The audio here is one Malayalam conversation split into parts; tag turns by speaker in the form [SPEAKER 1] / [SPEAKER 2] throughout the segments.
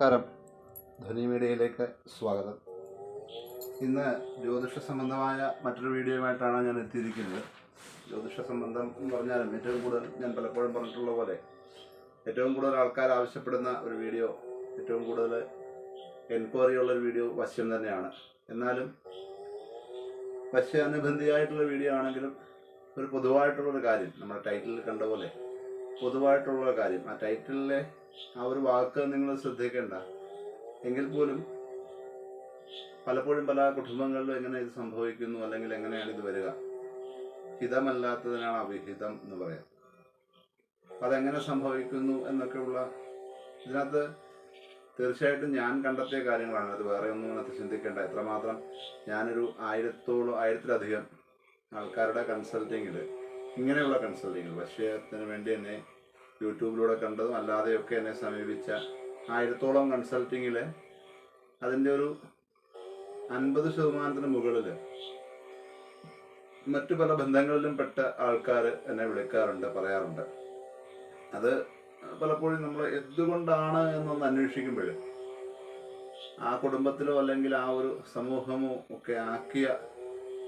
[SPEAKER 1] നമസ്കാരം. ധ്വനി മീഡിയയിലേക്ക് സ്വാഗതം. ഇന്ന് ജ്യോതിഷ സംബന്ധമായ മറ്റൊരു വീഡിയോയുമായിട്ടാണ് ഞാൻ എത്തിയിരിക്കുന്നത്. ജ്യോതിഷ സംബന്ധം എന്ന് പറഞ്ഞാലും ഏറ്റവും കൂടുതൽ ഞാൻ പലപ്പോഴും പറഞ്ഞിട്ടുള്ള പോലെ ഏറ്റവും കൂടുതൽ ആൾക്കാർ ആവശ്യപ്പെടുന്ന ഒരു വീഡിയോ ഏറ്റവും കൂടുതൽ എൻക്വയറി ഉള്ള ഒരു വീഡിയോ വശ്യം തന്നെയാണ്. എന്നാലും വശ്യാനുബന്ധിയായിട്ടുള്ള വീഡിയോ ആണെങ്കിലും ഒരു പൊതുവായിട്ടുള്ളൊരു കാര്യം നമ്മുടെ ടൈറ്റിലിൽ കണ്ട പോലെ പൊതുവായിട്ടുള്ള കാര്യം. ആ ടൈറ്റിലിലെ ആ ഒരു വാക്ക് നിങ്ങൾ ശ്രദ്ധിക്കേണ്ട. എങ്കിൽ പോലും പലപ്പോഴും പല കുടുംബങ്ങളിലും എങ്ങനെ ഇത് സംഭവിക്കുന്നു അല്ലെങ്കിൽ എങ്ങനെയാണ് ഇത് വരിക. ഹിതമല്ലാത്തതിനാണ് അവിഹിതം എന്ന് പറയാം. അതെങ്ങനെ സംഭവിക്കുന്നു എന്നൊക്കെയുള്ള ഇതിനകത്ത് തീർച്ചയായിട്ടും ഞാൻ കണ്ടെത്തിയ കാര്യങ്ങളാണ്. അത് വേറെ ഒന്നും അതിനകത്ത് ചിന്തിക്കേണ്ട. എത്രമാത്രം ഞാനൊരു ആയിരത്തോളം ആയിരത്തിലധികം ആൾക്കാരുടെ കൺസൾട്ടിങ്ങിൽ ഇങ്ങനെയുള്ള കൺസൾട്ടിങ്ങൾ പക്ഷേ അതിന് വേണ്ടി എന്നെ യൂട്യൂബിലൂടെ കണ്ടതും അല്ലാതെയൊക്കെ എന്നെ സമീപിച്ച ആയിരത്തോളം കൺസൾട്ടിങ്ങിൽ അതിന്റെ ഒരു അൻപത് ശതമാനത്തിന് മുകളിൽ മറ്റു പല ബന്ധങ്ങളിലും പെട്ട ആൾക്കാർ എന്നെ വിളിക്കാറുണ്ട് പറയാറുണ്ട്. അത് പലപ്പോഴും നമ്മൾ എന്തുകൊണ്ടാണ് എന്നൊന്ന് അന്വേഷിക്കുമ്പോൾ ആ കുടുംബത്തിലോ അല്ലെങ്കിൽ ആ ഒരു സമൂഹമോ ഒക്കെ ആക്കിയ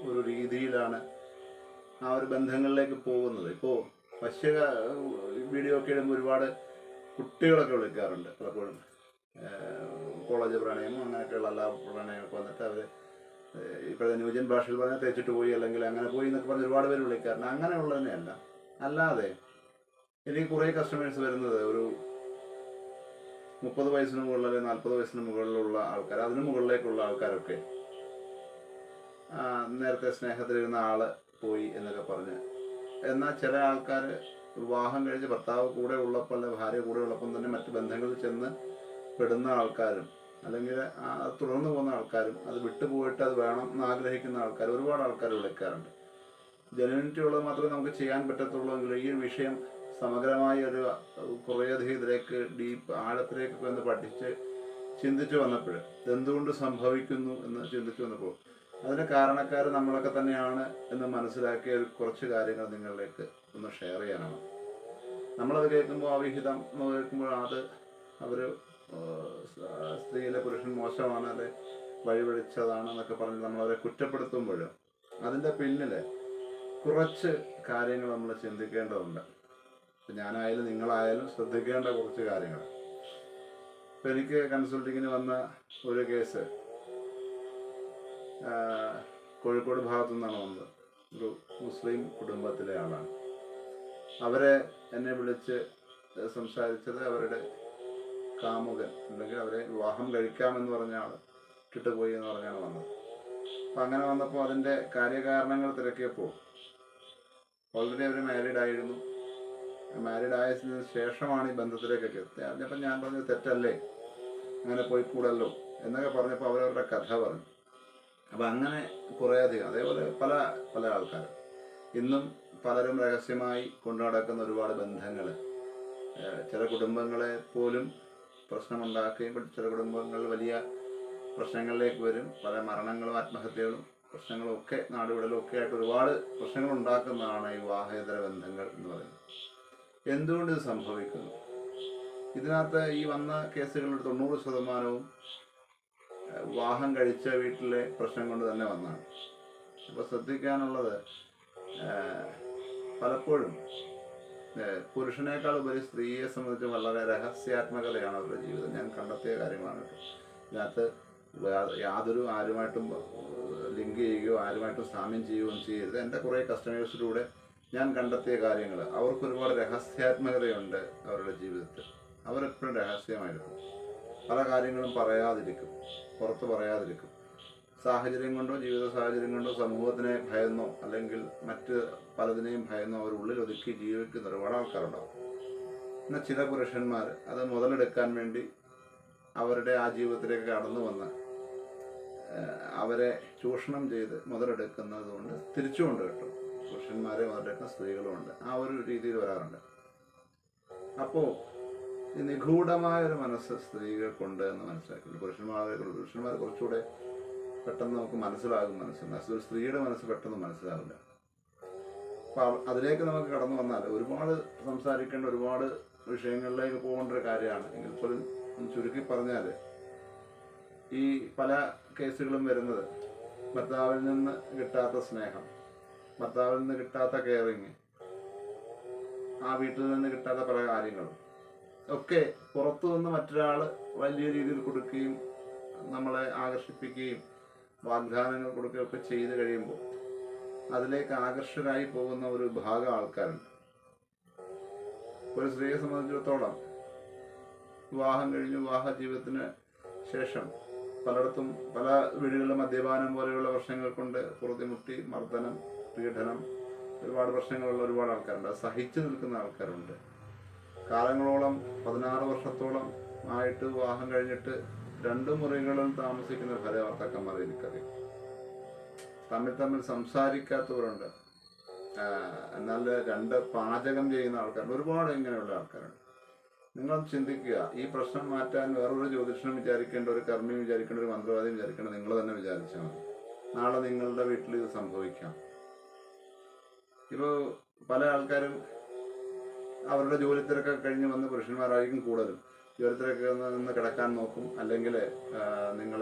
[SPEAKER 1] ഒരു രീതിയിലാണ് ആ ഒരു ബന്ധങ്ങളിലേക്ക് പോകുന്നത്. ഇപ്പോൾ പശ്യ വീഡിയോ ഒക്കെ ഇടുമ്പോൾ ഒരുപാട് കുട്ടികളൊക്കെ വിളിക്കാറുണ്ട് പലപ്പോഴും. കോളേജ് പ്രണയം അങ്ങനെയൊക്കെയുള്ള എല്ലാ പ്രണയമൊക്കെ വന്നിട്ട് അവർ ഇപ്പോഴത്തെ ന്യൂജൻ ഭാഷയിൽ പറഞ്ഞാൽ തേച്ചിട്ട് പോയി അല്ലെങ്കിൽ അങ്ങനെ പോയി എന്നൊക്കെ പറഞ്ഞ് ഒരുപാട് പേര് വിളിക്കാറുണ്ട്. അങ്ങനെയുള്ളതിനെയല്ല അല്ലാതെ എനിക്ക് കുറേ കസ്റ്റമേഴ്സ് വരുന്നത് ഒരു മുപ്പത് വയസ്സിന് മുകളിൽ അല്ലെങ്കിൽ നാൽപ്പത് വയസ്സിന് മുകളിലുള്ള ആൾക്കാർ അതിന് മുകളിലേക്കുള്ള ആൾക്കാരൊക്കെ നേരത്തെ സ്നേഹത്തിലിരുന്ന ആൾ പോയി എന്നൊക്കെ പറഞ്ഞ്. എന്നാൽ ചില ആൾക്കാർ വിവാഹം കഴിച്ച് ഭർത്താവ് കൂടെ ഉള്ളപ്പോൾ അല്ലെ ഭാര്യ കൂടെ ഉള്ളപ്പം തന്നെ മറ്റ് ബന്ധങ്ങളിൽ ചെന്ന് പെടുന്ന ആൾക്കാരും അല്ലെങ്കിൽ തുടർന്ന് പോകുന്ന ആൾക്കാരും അത് വിട്ടുപോയിട്ട് അത് വേണം എന്ന് ആഗ്രഹിക്കുന്ന ആൾക്കാർ ഒരുപാട് ആൾക്കാർ വിളിക്കാറുണ്ട് ജനുവിനിറ്റി ഉള്ളത് മാത്രമേ നമുക്ക് ചെയ്യാൻ പറ്റത്തുള്ളൂ എങ്കിൽ ഈ വിഷയം സമഗ്രമായ ഒരു കുറേയധികം ഇതിലേക്ക് ഡീപ്പ് ആഴത്തിലേക്ക് വന്ന് പഠിച്ച് ചിന്തിച്ചു വന്നപ്പോൾ ഇതെന്തുകൊണ്ട് സംഭവിക്കുന്നു എന്ന് ചിന്തിച്ചു വന്നപ്പോൾ അതിന് കാരണക്കാർ നമ്മളൊക്കെ തന്നെയാണ് എന്ന് മനസ്സിലാക്കിയ കുറച്ച് കാര്യങ്ങൾ നിങ്ങളിലേക്ക് ഒന്ന് ഷെയർ ചെയ്യാനാണ്. നമ്മളത് കേൾക്കുമ്പോൾ അവിഹിതം എന്ന് കേൾക്കുമ്പോൾ അത് അവർ സ്ത്രീയിലെ പുരുഷൻ മോശമാണ് അല്ലെ വഴിപിടിച്ചതാണ് എന്നൊക്കെ പറഞ്ഞ് നമ്മളവരെ കുറ്റപ്പെടുത്തുമ്പോൾ അതിന്റെ പിന്നിൽ കുറച്ച് കാര്യങ്ങൾ നമ്മൾ ചിന്തിക്കേണ്ടതുണ്ട്. ഞാനായാലും നിങ്ങളായാലും ശ്രദ്ധിക്കേണ്ട കുറച്ച് കാര്യങ്ങൾ ഇപ്പം എനിക്ക് കൺസൾട്ടിങ്ങിന് വന്ന ഒരു കേസ് കോഴിക്കോട് ഭാഗത്തു നിന്നാണ് വന്നത്. ഒരു മുസ്ലിം കുടുംബത്തിലെ ആളാണ്. അവരെ എന്നെ വിളിച്ച് സംസാരിച്ചത് അവരുടെ കാമുകൻ അല്ലെങ്കിൽ അവരെ വിവാഹം കഴിക്കാമെന്ന് പറഞ്ഞ ആൾ കിട്ടുപോയി എന്ന് പറഞ്ഞാണ് വന്നത്. അപ്പം അങ്ങനെ വന്നപ്പോൾ അതിന്റെ കാര്യകാരണങ്ങൾ തിരക്കിയപ്പോൾ ഓൾറെഡി അവർ മാരീഡ് ആയിരുന്നു. മാരീഡ് ആയതിനു ശേഷമാണ് ഈ ബന്ധത്തിലേക്കൊക്കെ എത്തിയത്. അപ്പം ഞാൻ പറഞ്ഞത് തെറ്റല്ലേ? അങ്ങനെ പോയി കൂടല്ലോ? എന്നൊക്കെ പറഞ്ഞപ്പോൾ അവരവരുടെ കഥ പറഞ്ഞു. അപ്പം അങ്ങനെ കുറേയധികം അതേപോലെ പല പല ആൾക്കാർ ഇന്നും പലരും രഹസ്യമായി കൊണ്ടുനടക്കുന്ന ഒരുപാട് ബന്ധങ്ങൾ ചില കുടുംബങ്ങളെ പോലും പ്രശ്നമുണ്ടാക്കുകയും ചില കുടുംബങ്ങൾ വലിയ പ്രശ്നങ്ങളിലേക്ക് വരും. പല മരണങ്ങളും ആത്മഹത്യകളും പ്രശ്നങ്ങളും ഒക്കെ നാടുവിടലും ഒക്കെ ആയിട്ട് ഒരുപാട് പ്രശ്നങ്ങൾ ഉണ്ടാക്കുന്നതാണ് ഈ വിവാഹേതര ബന്ധങ്ങൾ എന്ന് പറയുന്നത്. എന്തുകൊണ്ട് ഇത് സംഭവിക്കുന്നു? ഇതിനകത്ത് ഈ വന്ന കേസുകളുടെ തൊണ്ണൂറ് ശതമാനവും വിവാഹം കഴിച്ച വീട്ടിലെ പ്രശ്നം കൊണ്ട് തന്നെ വന്നാണ്. അപ്പോൾ ശ്രദ്ധിക്കാനുള്ളത് പലപ്പോഴും പുരുഷനേക്കാൾ ഉപരി സ്ത്രീയെ സംബന്ധിച്ച് വളരെ രഹസ്യാത്മകതയാണ് അവരുടെ ജീവിതം. ഞാൻ കണ്ടെത്തിയ കാര്യമാണ് ഇതിനകത്ത് യാതൊരു ആരുമായിട്ടും ലിങ്ക് ചെയ്യുകയോ ആരുമായിട്ടും സാമ്യം ചെയ്യുകയും ചെയ്യരുത്. എന്റെ കുറേ കസ്റ്റമേഴ്സിലൂടെ ഞാൻ കണ്ടെത്തിയ കാര്യങ്ങൾ അവർക്ക് ഒരുപാട് രഹസ്യാത്മകതയുണ്ട് അവരുടെ ജീവിതത്തിൽ. അവരെപ്പോഴും രഹസ്യമായിരിക്കും. പല കാര്യങ്ങളും പറയാതിരിക്കും. പുറത്ത് പറയാതിരിക്കും. സാഹചര്യം കൊണ്ടോ ജീവിത സാഹചര്യം കൊണ്ടോ സമൂഹത്തിനെ ഭയന്നോ അല്ലെങ്കിൽ മറ്റ് പലതിനെയും ഭയന്നോ അവർ ഉള്ളിൽ ഒതുക്കി ജീവിക്കുന്ന ഒരുപാട് ആൾക്കാരുണ്ടാവും. എന്നാൽ ചില പുരുഷന്മാർ അത് മുതലെടുക്കാൻ വേണ്ടി അവരുടെ ആ ജീവിതത്തിലേക്ക് കടന്നു വന്ന് അവരെ ചൂഷണം ചെയ്ത് മുതലെടുക്കുന്നത് കൊണ്ട് തിരിച്ചുകൊണ്ട് കിട്ടും. പുരുഷന്മാരെ മുതലെടുക്കുന്ന സ്ത്രീകളുമുണ്ട് ആ ഒരു രീതിയിൽ വരാറുണ്ട്. അപ്പോൾ നിഗൂഢമായ ഒരു മനസ്സ് സ്ത്രീകൾക്കുണ്ട് എന്ന് മനസ്സിലാക്കുന്നു. പുരുഷന്മാരെ പുരുഷന്മാർ കുറച്ചുകൂടെ പെട്ടെന്ന് നമുക്ക് മനസ്സിലാകും മനസ്സിലാകും ഒരു സ്ത്രീയുടെ മനസ്സ് പെട്ടെന്ന് മനസ്സിലാവില്ല. അപ്പം അതിലേക്ക് നമുക്ക് കടന്നു വന്നാൽ ഒരുപാട് സംസാരിക്കേണ്ട ഒരുപാട് വിഷയങ്ങളിലേക്ക് പോകേണ്ട ഒരു കാര്യമാണ്. എങ്കിൽ പോലും ചുരുക്കി പറഞ്ഞാൽ ഈ പല കേസുകളും വരുന്നത് ഭർത്താവിൽ നിന്ന് കിട്ടാത്ത സ്നേഹം ഭർത്താവിൽ നിന്ന് കിട്ടാത്ത കെയറിങ് ആ വീട്ടിൽ നിന്ന് കിട്ടാത്ത പല കാര്യങ്ങളും ഒക്കെ പുറത്തു നിന്ന് മറ്റൊരാൾ വലിയ രീതിയിൽ കൊടുക്കുകയും നമ്മളെ ആകർഷിപ്പിക്കുകയും വാഗ്ദാനങ്ങൾ കൊടുക്കുകയൊക്കെ ചെയ്ത് കഴിയുമ്പോൾ അതിലേക്ക് ആകർഷകരായി പോകുന്ന ഒരു ഭാഗം ആൾക്കാരുണ്ട്. ഒരു സ്ത്രീയെ സംബന്ധിച്ചിടത്തോളം വിവാഹം കഴിഞ്ഞ് വിവാഹ ജീവിതത്തിന് ശേഷം പലയിടത്തും പല വീടുകളിലും മദ്യപാനം പോലെയുള്ള പ്രശ്നങ്ങൾ കൊണ്ട് പുറത്തിമുട്ടി മർദ്ദനം പീഡനം ഒരുപാട് പ്രശ്നങ്ങളുള്ള ഒരുപാട് ആൾക്കാരുണ്ട്. സഹിച്ചു നിൽക്കുന്ന ആൾക്കാരുണ്ട്. കാലങ്ങളോളം പതിനാറ് വർഷത്തോളം ആയിട്ട് വിവാഹം കഴിഞ്ഞിട്ട് രണ്ട് മുറികളിൽ താമസിക്കുന്ന ഭാര്യ ഭർത്താക്കന്മാർ എനിക്കറിയാം. തമ്മിൽ തമ്മിൽ സംസാരിക്കാത്തവരുണ്ട്. എന്നാൽ രണ്ട് പാചകം ചെയ്യുന്ന ആൾക്കാരുണ്ട്. ഒരുപാട് ഇങ്ങനെയുള്ള ആൾക്കാരുണ്ട്. നിങ്ങൾ ചിന്തിക്കുക ഈ പ്രശ്നം മാറ്റാൻ വേറൊരു ജ്യോതിഷനും വിചാരിക്കേണ്ട ഒരു കർമ്മിയും വിചാരിക്കേണ്ട ഒരു മന്ത്രവാദിയും വിചാരിക്കേണ്ട നിങ്ങൾ തന്നെ വിചാരിച്ചാൽ മതി. നാളെ നിങ്ങളുടെ വീട്ടിൽ ഇത് സംഭവിക്കാം. ഇപ്പോൾ പല ആൾക്കാരും അവരുടെ ജോലി തിരക്കൊക്കെ കഴിഞ്ഞ് വന്ന് പുരുഷന്മാരായിരിക്കും കൂടുതലും. ജോലി തിരക്ക് നിന്ന് കിടക്കാൻ നോക്കും. അല്ലെങ്കിൽ നിങ്ങൾ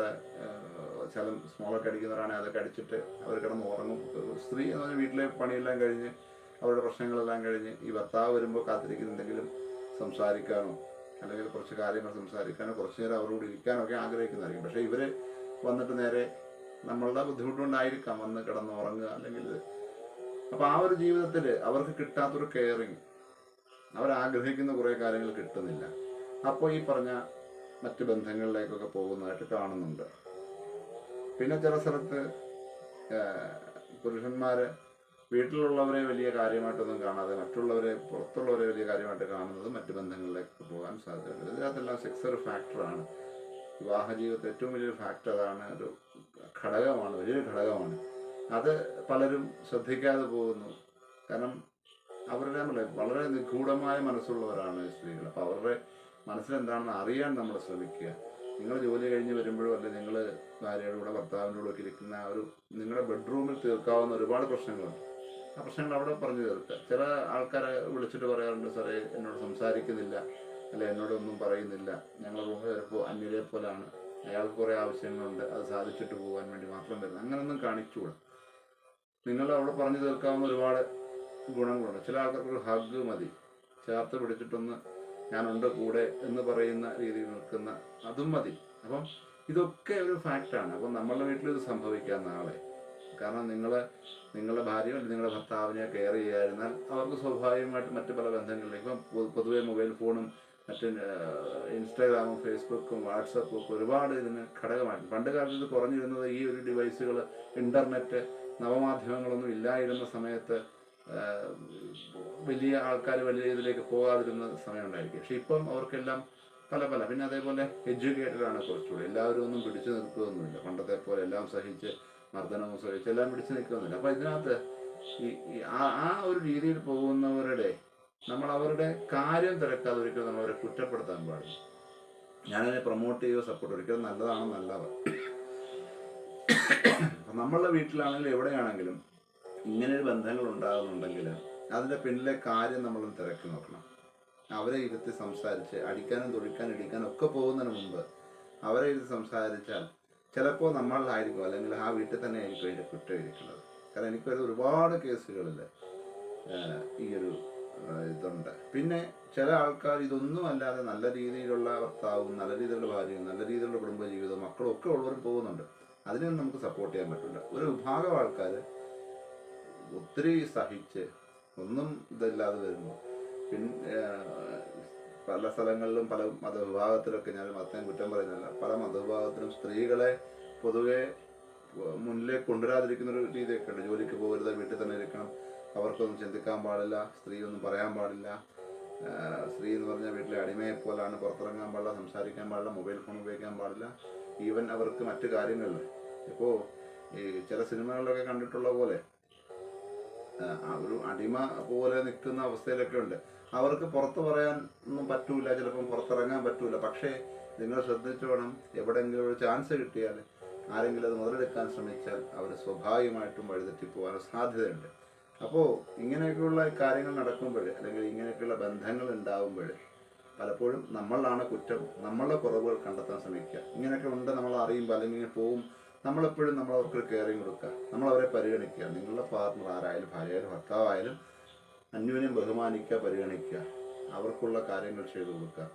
[SPEAKER 1] ചില സ്മോളൊക്കെ അടിക്കുന്നവരാണെങ്കിൽ അതൊക്കെ അടിച്ചിട്ട് അവർ കിടന്ന് ഉറങ്ങും. സ്ത്രീ എന്ന് പറഞ്ഞാൽ വീട്ടിലെ പണിയെല്ലാം കഴിഞ്ഞ് അവരുടെ പ്രശ്നങ്ങളെല്ലാം കഴിഞ്ഞ് ഈ ഭർത്താവ് വരുമ്പോൾ കാത്തിരിക്കുന്ന എന്തെങ്കിലും സംസാരിക്കാനോ അല്ലെങ്കിൽ കുറച്ച് കാര്യങ്ങൾ സംസാരിക്കാനോ കുറച്ച് നേരം അവരോട് ഇരിക്കാനോ ഒക്കെ ആഗ്രഹിക്കുന്നതായിരിക്കും. പക്ഷേ ഇവർ വന്നിട്ട് നേരെ നമ്മളുടെ ബുദ്ധിമുട്ടുകൊണ്ടായിരിക്കാം വന്ന് കിടന്ന് ഉറങ്ങുക. അല്ലെങ്കിൽ അപ്പോൾ ആ ഒരു ജീവിതത്തിൽ അവർക്ക് കിട്ടാത്തൊരു കെയറിങ് അവരാഗ്രഹിക്കുന്ന കുറേ കാര്യങ്ങൾ കിട്ടുന്നില്ല. അപ്പോൾ ഈ പറഞ്ഞ മറ്റു ബന്ധങ്ങളിലേക്കൊക്കെ പോകുന്നതായിട്ട് കാണുന്നുണ്ട്. പിന്നെ ചില സ്ഥലത്ത് പുരുഷന്മാർ വീട്ടിലുള്ളവരെ വലിയ കാര്യമായിട്ടൊന്നും കാണാതെ മറ്റുള്ളവരെ പുറത്തുള്ളവരെ വലിയ കാര്യമായിട്ട് കാണുന്നത് മറ്റു ബന്ധങ്ങളിലേക്ക് പോകാൻ സാധ്യതയുണ്ട്. ഇതിനകത്തെല്ലാം സെക്സ് ഒരു ഫാക്ടറാണ് വിവാഹ ജീവിതത്തിൽ ഏറ്റവും വലിയൊരു ഫാക്ടർ അതാണ് ഒരു ഘടകമാണ് വലിയൊരു ഘടകമാണ്. അത് പലരും ശ്രദ്ധിക്കാതെ പോകുന്നു. കാരണം നമ്മളെ വളരെ നിഗൂഢമായ മനസ്സുള്ളവരാണ് സ്ത്രീകൾ. അപ്പോൾ അവരുടെ മനസ്സിലെന്താണെന്ന് അറിയാൻ നമ്മൾ ശ്രമിക്കുക. നിങ്ങൾ ജോലി കഴിഞ്ഞ് വരുമ്പോഴും അല്ലെങ്കിൽ നിങ്ങൾ ഭാര്യയുടെ കൂടെ ഭർത്താവിന്റെ കൂടെ ഒക്കെ ഇരിക്കുന്ന ഒരു നിങ്ങളുടെ ബെഡ്റൂമിൽ തീർക്കാവുന്ന ഒരുപാട് പ്രശ്നങ്ങളുണ്ട്. ആ പ്രശ്നങ്ങൾ അവിടെ പറഞ്ഞു തീർക്കുക. ചില ആൾക്കാരെ വിളിച്ചിട്ട് പറയാറുണ്ട് സാറേ എന്നോട് സംസാരിക്കുന്നില്ല. അല്ലെ എന്നോടൊന്നും പറയുന്നില്ല. ഞങ്ങൾ റൂമിൽ ചിലപ്പോൾ അന്യരെ പോലാണ്. അയാൾക്ക് കുറേ ആവശ്യങ്ങളുണ്ട്. അത് സാധിച്ചിട്ട് പോകാൻ വേണ്ടി മാത്രം വരുന്നത് അങ്ങനെയൊന്നും കാണിച്ചുകൂടാ. നിങ്ങൾ അവിടെ പറഞ്ഞു തീർക്കാവുന്ന ഒരുപാട് ഗുണങ്ങളുണ്ട്. ചില ആൾക്കാർക്ക് ഒരു ഹഗ് മതി. ചേർത്ത് പിടിച്ചിട്ടൊന്ന് ഞാനുണ്ട് കൂടെ എന്ന് പറയുന്ന രീതിയിൽ നിൽക്കുന്ന അതും മതി. അപ്പം ഇതൊക്കെ ഒരു ഫാക്റ്റാണ് അപ്പം നമ്മളുടെ വീട്ടിൽ ഇത് സംഭവിക്കാം നാളെ. കാരണം നിങ്ങൾ നിങ്ങളുടെ ഭാര്യയോ അല്ലെങ്കിൽ നിങ്ങളുടെ ഭർത്താവിനെ കെയർ ചെയ്യാതിരുന്നാൽ അവർക്ക് സ്വാഭാവികമായിട്ട് മറ്റു പല ബന്ധങ്ങളിലേക്ക് ഇപ്പം പൊതുവെ മൊബൈൽ ഫോണും മറ്റ് ഇൻസ്റ്റാഗ്രാമും ഫേസ്ബുക്കും വാട്സപ്പും ഒക്കെ ഒരുപാട് ഇതിന് ഘടകമാണ് പണ്ട് കാലത്ത് ഇത് കുറഞ്ഞിരുന്നത് ഈ ഒരു ഡിവൈസുകൾ ഇന്റർനെറ്റ് നവമാധ്യമങ്ങളൊന്നും ഇല്ലായിരുന്ന സമയത്ത് വലിയ ആൾക്കാർ വലിയ ഇതിലേക്ക് പോകാതിരുന്ന സമയമുണ്ടായിരിക്കും. പക്ഷെ ഇപ്പം അവർക്കെല്ലാം പല പല. പിന്നെ അതേപോലെ എഡ്യൂക്കേറ്റഡ് ആണ് കുറച്ചുകൂടി. എല്ലാവരും ഒന്നും പിടിച്ചു നിൽക്കുകയൊന്നുമില്ല പണ്ടത്തെ പോലെ എല്ലാം സഹിച്ച് മർദ്ദനവും സഹിച്ച് എല്ലാം പിടിച്ചു നിൽക്കുകയൊന്നുമില്ല അപ്പം ഇതിനകത്ത് ഈ ആ- ഒരു രീതിയിൽ പോകുന്നവരുടെ നമ്മൾ അവരുടെ കാര്യം തിരക്കാതെ ഒരിക്കലും നമ്മൾ അവരെ കുറ്റപ്പെടുത്താൻ പാടില്ല. ഞാനതിനെ പ്രൊമോട്ട് ചെയ്യുകയോ സപ്പോർട്ട് ഒരിക്കലും നല്ലതാണ് നല്ലത് അപ്പം നമ്മളുടെ വീട്ടിലാണെങ്കിലും എവിടെയാണെങ്കിലും ഇങ്ങനെ ഒരു ബന്ധങ്ങൾ ഉണ്ടാകുന്നുണ്ടെങ്കിൽ അതിന്റെ പിന്നിലെ കാര്യം നമ്മൾ തിരക്കി നോക്കണം. അവരെ ഇരുത്തി സംസാരിച്ച് അടിക്കാനും തൊഴിക്കാനും ഇടിക്കാനും ഒക്കെ പോകുന്നതിന് മുമ്പ് അവരെ ഇരുത്തി സംസാരിച്ചാൽ ചിലപ്പോൾ നമ്മളിലായിരിക്കും അല്ലെങ്കിൽ ആ വീട്ടിൽ തന്നെ ആയിരിക്കും അതിന്റെ കുറ്റം ഇരിക്കുന്നത്. കാരണം എനിക്കൊരു ഒരുപാട് കേസുകളിൽ ഈ ഒരു ഇതുണ്ട്. പിന്നെ ചില ആൾക്കാർ ഇതൊന്നും അല്ലാതെ നല്ല രീതിയിലുള്ള ഭർത്താവും നല്ല രീതിയിലുള്ള ഭാര്യയും നല്ല രീതിയിലുള്ള കുടുംബജീവിതവും മക്കളും ഒക്കെ ഉള്ളവരും പോകുന്നുണ്ട്. അതിനൊന്നും നമുക്ക് സപ്പോർട്ട് ചെയ്യാൻ പറ്റില്ല. ഒരു വിഭാഗം ആൾക്കാർ ഒത്തിരി സഹിച്ച് ഒന്നും ഇതല്ലാതെ വരുന്നു. പിന്നെ പല സ്ഥലങ്ങളിലും പല മതവിഭാഗത്തിലൊക്കെ ഞാൻ മതത്തെ കുറ്റം പറയുന്നില്ല പല മതവിഭാഗത്തിലും സ്ത്രീകളെ പൊതുവെ മുന്നിലേക്ക് കൊണ്ടുവരാതിരിക്കുന്ന ഒരു രീതിയൊക്കെ ഉണ്ട് ജോലിക്ക് പോകരുത് വീട്ടിൽ തന്നെ ഇരിക്കണം. അവർക്കൊന്നും ചിന്തിക്കാൻ പാടില്ല സ്ത്രീ ഒന്നും പറയാൻ പാടില്ല. സ്ത്രീ എന്ന് പറഞ്ഞാൽ വീട്ടിലെ അടിമയെ പോലാണ് പുറത്തിറങ്ങാൻ പാടില്ല സംസാരിക്കാൻ പാടില്ല മൊബൈൽ ഫോൺ ഉപയോഗിക്കാൻ പാടില്ല. ഈവൻ അവർക്ക് മറ്റു കാര്യങ്ങളിൽ ഇപ്പോൾ ഈ ചില സിനിമകളിലൊക്കെ കണ്ടിട്ടുള്ള പോലെ ഒരു അടിമ പോലെ നിൽക്കുന്ന അവസ്ഥയിലൊക്കെ ഉണ്ട്. അവർക്ക് പുറത്ത് പറയാൻ ഒന്നും പറ്റൂല ചിലപ്പം പുറത്തിറങ്ങാൻ പറ്റൂല. പക്ഷേ നിങ്ങൾ ശ്രദ്ധിച്ചു വേണം എവിടെയെങ്കിലും ഒരു ചാൻസ് കിട്ടിയാൽ ആരെങ്കിലും അത് മുതലെടുക്കാൻ ശ്രമിച്ചാൽ അവർ സ്വാഭാവികമായിട്ടും വഴിതെറ്റി പോകാൻ സാധ്യതയുണ്ട്. അപ്പോൾ ഇങ്ങനെയൊക്കെയുള്ള കാര്യങ്ങൾ നടക്കുമ്പോൾ അല്ലെങ്കിൽ ഇങ്ങനെയൊക്കെയുള്ള ബന്ധങ്ങൾ ഉണ്ടാവുമ്പോൾ പലപ്പോഴും നമ്മളാണ് കുറ്റം നമ്മളുടെ കുറവുകൾ കണ്ടെത്താൻ ശ്രമിക്കുക. ഇങ്ങനെയൊക്കെ ഉണ്ട് നമ്മൾ അറിയുമ്പോൾ അല്ലെങ്കിൽ ഇങ്ങനെ പോവും നമ്മളെപ്പോഴും നമ്മൾ അവർക്ക് കെയറിങ് കൊടുക്കുക. നമ്മൾ അവരെ പരിഗണിക്കുക. നിങ്ങളുടെ പാർട്ട്ണർ ആരായാലും ഭാര്യയായാലും ഭർത്താവായാലും അന്യോന്യം ബഹുമാനിക്കുക പരിഗണിക്കുക. അവർക്കുള്ള കാര്യങ്ങൾ ചെയ്തു കൊടുക്കുക.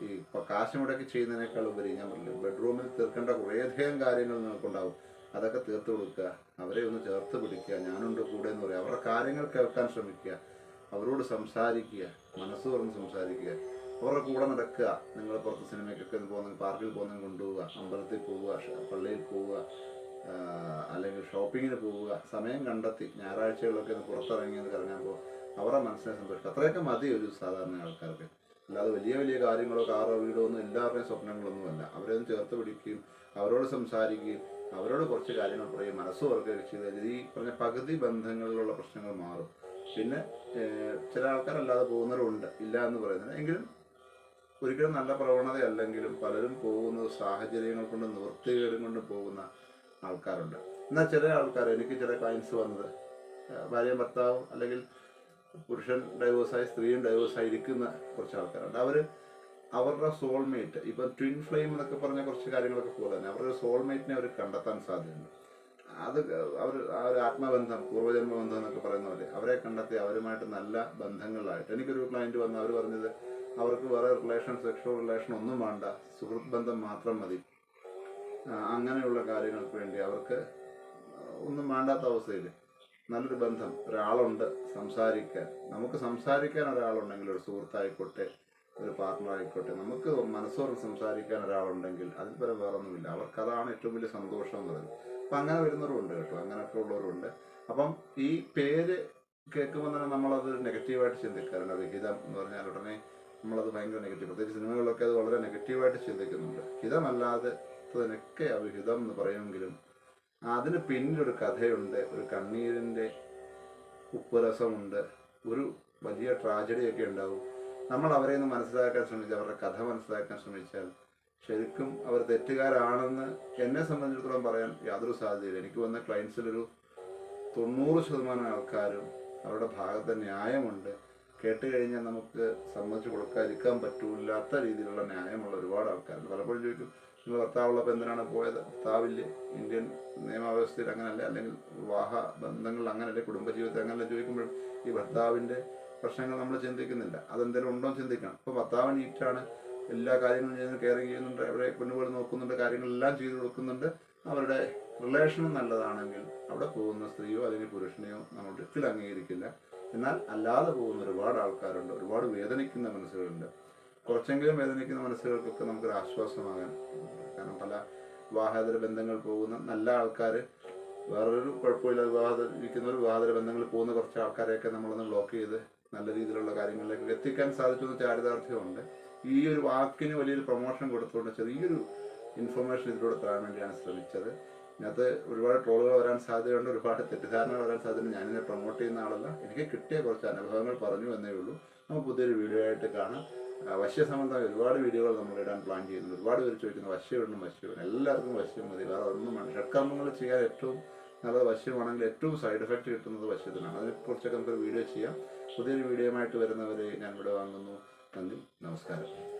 [SPEAKER 1] ഈ ഇപ്പോൾ കാശ് മുടക്കി ചെയ്യുന്നതിനേക്കാൾ ഉപരി ഞാൻ പറഞ്ഞു ബെഡ്റൂമിൽ തീർക്കേണ്ട കുറേയധികം കാര്യങ്ങൾ നിങ്ങൾക്കുണ്ടാവും. അതൊക്കെ തീർത്ത് കൊടുക്കുക. അവരെ ഒന്ന് ചേർത്ത് പിടിക്കുക. ഞാനുണ്ട് കൂടെ എന്ന് പറയുക. അവരുടെ കാര്യങ്ങൾ കേൾക്കാൻ ശ്രമിക്കുക. അവരോട് സംസാരിക്കുക. മനസ്സ് തുറന്ന് സംസാരിക്കുക. അവരുടെ കൂടെ നടക്കുക. നിങ്ങൾ പുറത്ത് സിനിമയ്ക്കൊക്കെ പോകുന്ന പാർക്കിൽ പോകുന്ന കൊണ്ടുപോവുക അമ്പലത്തിൽ പോവുക പള്ളിയിൽ പോവുക അല്ലെങ്കിൽ ഷോപ്പിങ്ങിന് പോവുക സമയം കണ്ടെത്തി ഞായറാഴ്ചകളിലൊക്കെ ഒന്ന് പുറത്തിറങ്ങി ഒന്ന് പോകുക അവരുടെ മനസ്സിനെ സന്തോഷിക്കുക അത്രയൊക്കെ മതി ഒരു സാധാരണ ആൾക്കാർക്ക്. അല്ലാതെ വലിയ വലിയ കാര്യങ്ങളോ കാറോ വീടോ ഒന്നും എല്ലാവരുടെയും സ്വപ്നങ്ങളൊന്നുമല്ല. അവരെ ഒന്ന് ചേർത്ത് പിടിക്കുകയും അവരോട് സംസാരിക്കുകയും അവരോട് കുറച്ച് കാര്യങ്ങൾ പറയും മനസ്സ് അവർക്ക് ചെയ്ത് ഈ പറഞ്ഞ പകുതി ബന്ധങ്ങളിലുള്ള പ്രശ്നങ്ങൾ മാറും. പിന്നെ ചില ആൾക്കാരല്ലാതെ പോകുന്നവരുണ്ട് ഇല്ല എന്ന് പറയുന്നത് എങ്കിലും ഒരിക്കലും നല്ല പ്രവണതയല്ലെങ്കിലും പലരും പോകുന്നത് സാഹചര്യങ്ങൾ കൊണ്ട് നിവൃത്തികേടും കൊണ്ട് പോകുന്ന ആൾക്കാരുണ്ട്. എന്നാൽ ചില ആൾക്കാർ എനിക്ക് ചില ക്ലയൻസ് വന്നത് ഭാര്യയും ഭർത്താവും അല്ലെങ്കിൽ പുരുഷൻ ഡൈവേഴ്സായി സ്ത്രീയും ഡൈവേഴ്സായി ഇരിക്കുന്ന കുറച്ച് ആൾക്കാരുണ്ട്. അവർ അവരുടെ സോൾമേറ്റ് ഇപ്പം ട്വിൻ ഫ്ലെയിം എന്നൊക്കെ പറഞ്ഞ കുറച്ച് കാര്യങ്ങളൊക്കെ പോലെ തന്നെ അവരുടെ സോൾമേറ്റിനെ അവർ കണ്ടെത്താൻ സാധ്യതയുണ്ട്. അത് അവർ ആ ഒരു ആത്മബന്ധം പൂർവജന്മ ബന്ധം എന്നൊക്കെ പറയുന്ന പോലെ അവരെ കണ്ടെത്തി അവരുമായിട്ട് നല്ല ബന്ധങ്ങളിലായിട്ട് എനിക്കൊരു ക്ലയന്റ് വന്ന് അവർ പറഞ്ഞത് അവർക്ക് വേറെ റിലേഷൻ സെക്ഷൽ റിലേഷൻ ഒന്നും വേണ്ട. സുഹൃത്ത് ബന്ധം മാത്രം മതി. അങ്ങനെയുള്ള കാര്യങ്ങൾക്ക് വേണ്ടി അവർക്ക് ഒന്നും വേണ്ടാത്ത അവസ്ഥയിൽ നല്ലൊരു ബന്ധം ഒരാളുണ്ട് സംസാരിക്കാൻ. നമുക്ക് സംസാരിക്കാൻ ഒരാളുണ്ടെങ്കിൽ ഒരു സുഹൃത്തായിക്കോട്ടെ ഒരു പാർട്ണർ ആയിക്കോട്ടെ നമുക്ക് മനസ്സോർന്ന് സംസാരിക്കാൻ ഒരാളുണ്ടെങ്കിൽ അതിൽ പരം വേറെ ഒന്നുമില്ല അവർക്ക് അതാണ് ഏറ്റവും വലിയ സന്തോഷം എന്ന് പറയുന്നത്. അപ്പം അങ്ങനെ വരുന്നവരുണ്ട് കേട്ടോ. അങ്ങനെയൊക്കെ ഉള്ളവരുണ്ട് അപ്പം ഈ പേര് കേൾക്കുമ്പോൾ തന്നെ നമ്മളത് നെഗറ്റീവായിട്ട് ചിന്തിക്കാറുണ്ട് വിഹിതം എന്ന് പറഞ്ഞാൽ ഉടനെ നമ്മളത് ഭയങ്കര നെഗറ്റീവ് പ്രത്യേകിച്ച് സിനിമകളിലൊക്കെ അത് വളരെ നെഗറ്റീവായിട്ട് ചിന്തിക്കുന്നുണ്ട്. ഹിതമല്ലാതെ ഇതിനൊക്കെ അവിഹിതം എന്ന് പറയുമെങ്കിലും അതിന് പിന്നിലൊരു കഥയുണ്ട് ഒരു കണ്ണീരിന്റെ ഉപ്പുരസമുണ്ട് ഒരു വലിയ ട്രാജഡിയൊക്കെ ഉണ്ടാവും. നമ്മൾ അവരെ ഒന്ന് മനസ്സിലാക്കാൻ ശ്രമിച്ചാൽ അവരുടെ കഥ മനസ്സിലാക്കാൻ ശ്രമിച്ചാൽ ശരിക്കും അവർ തെറ്റുകാരാണെന്ന് എന്നെ സംബന്ധിച്ചിടത്തോളം പറയാൻ യാതൊരു സാധ്യതയില്ല. എനിക്ക് വന്ന ക്ലയൻസിലൊരു തൊണ്ണൂറ് ശതമാനം ആൾക്കാരും അവരുടെ ഭാഗത്തെ ന്യായമുണ്ട്. കേട്ട് കഴിഞ്ഞാൽ നമുക്ക് സമ്മതിച്ചു കൊടുക്കാതിരിക്കാൻ പറ്റൂല്ലാത്ത രീതിയിലുള്ള ന്യായമുള്ള ഒരുപാട് ആൾക്കാരുണ്ട്. പലപ്പോഴും ചോദിക്കും നിങ്ങൾ ഭർത്താവുള്ളപ്പോൾ എന്തിനാണ് പോയത്? ഭർത്താവില്ലേ? ഇന്ത്യൻ നിയമവ്യവസ്ഥയിൽ അങ്ങനല്ലേ? അല്ലെങ്കിൽ വിവാഹ ബന്ധങ്ങളിൽ അങ്ങനല്ലേ? കുടുംബജീവിതത്തിൽ അങ്ങനല്ലേ? ചോദിക്കുമ്പോഴും ഈ ഭർത്താവിന്റെ പ്രശ്നങ്ങൾ നമ്മൾ ചിന്തിക്കുന്നില്ല. അതെന്തെങ്കിലും ഉണ്ടോ ചിന്തിക്കണം. ഇപ്പോൾ ഭർത്താവ് നീറ്റാണ്. എല്ലാ കാര്യങ്ങളും ചെയ്യുന്നത് കെയറിങ് ചെയ്യുന്നുണ്ട്. അവരെ പെണ്ണുപോലെ നോക്കുന്നുണ്ട്. കാര്യങ്ങളെല്ലാം ചെയ്തു കൊടുക്കുന്നുണ്ട്. അവരുടെ റിലേഷനും നല്ലതാണെങ്കിൽ അവിടെ പോകുന്ന സ്ത്രീയോ അല്ലെങ്കിൽ പുരുഷനെയോ നമ്മൾ ഒരിക്കലും അംഗീകരിക്കില്ല. എന്നാൽ അല്ലാതെ പോകുന്ന ഒരുപാട് ആൾക്കാരുണ്ട് ഒരുപാട് വേദനിക്കുന്ന മനസ്സുകളുണ്ട്. കുറച്ചെങ്കിലും വേദനിക്കുന്ന മനസ്സുകൾക്കൊക്കെ നമുക്കൊരു ആശ്വാസമാകാൻ കാരണം പല വിവാഹേതര ബന്ധങ്ങൾ പോകുന്ന നല്ല ആൾക്കാർ വേറൊരു കുഴപ്പമില്ല ഒരു വിവാഹേതര ബന്ധങ്ങളിൽ പോകുന്ന കുറച്ച് ആൾക്കാരെയൊക്കെ നമ്മളൊന്ന് ബ്ലോക്ക് ചെയ്ത് നല്ല രീതിയിലുള്ള കാര്യങ്ങളിലേക്ക് എത്തിക്കാൻ സാധിച്ചു എന്ന് ചാരിതാർത്ഥ്യമുണ്ട്. ഈ ഒരു വാക്കിന് വലിയൊരു പ്രൊമോഷൻ കൊടുത്തുകൊണ്ട് ചെറിയൊരു ഇൻഫർമേഷൻ ഇതിലൂടെ തരാൻ വേണ്ടിയാണ് ശ്രമിച്ചത്. ഇതിനകത്ത് ഒരുപാട് ട്രോളുകൾ വരാൻ സാധ്യതയുണ്ട് ഒരുപാട് തെറ്റിദ്ധാരണകൾ വരാൻ സാധ്യതയുണ്ട്. ഞാനിതിനെ പ്രൊമോട്ട് ചെയ്യുന്ന ആളല്ല. എനിക്ക് കിട്ടിയ കുറച്ച് അനുഭവങ്ങൾ പറഞ്ഞു എന്നേ ഉള്ളൂ. നമുക്ക് പുതിയൊരു വീഡിയോ ആയിട്ട് കാണാം. വശ്യ സംബന്ധമായ ഒരുപാട് വീഡിയോകൾ നമ്മൾ ഇടാൻ പ്ലാൻ ചെയ്യുന്നുണ്ട്. ഒരുപാട് പേര് ചോദിക്കുന്നു വശ്യം ഇടണം വശ്യം ഇടണം എല്ലാവർക്കും വശ്യം മതി. വേറെ ഒന്നും വേണം ഷഡ്കർമ്മങ്ങൾ ചെയ്യാൻ ഏറ്റവും നല്ലത് വശ്യമാണെങ്കിൽ ഏറ്റവും സൈഡ് എഫക്റ്റ് കിട്ടുന്നത് വശ്യത്തിനാണ്. അതിനെക്കുറിച്ചൊക്കെ നമുക്കൊരു വീഡിയോ ചെയ്യാം. പുതിയൊരു വീഡിയോയുമായിട്ട് വരുന്നവരെ ഞാൻ ഇവിടെ വാങ്ങുന്നു. നന്ദി. നമസ്കാരം.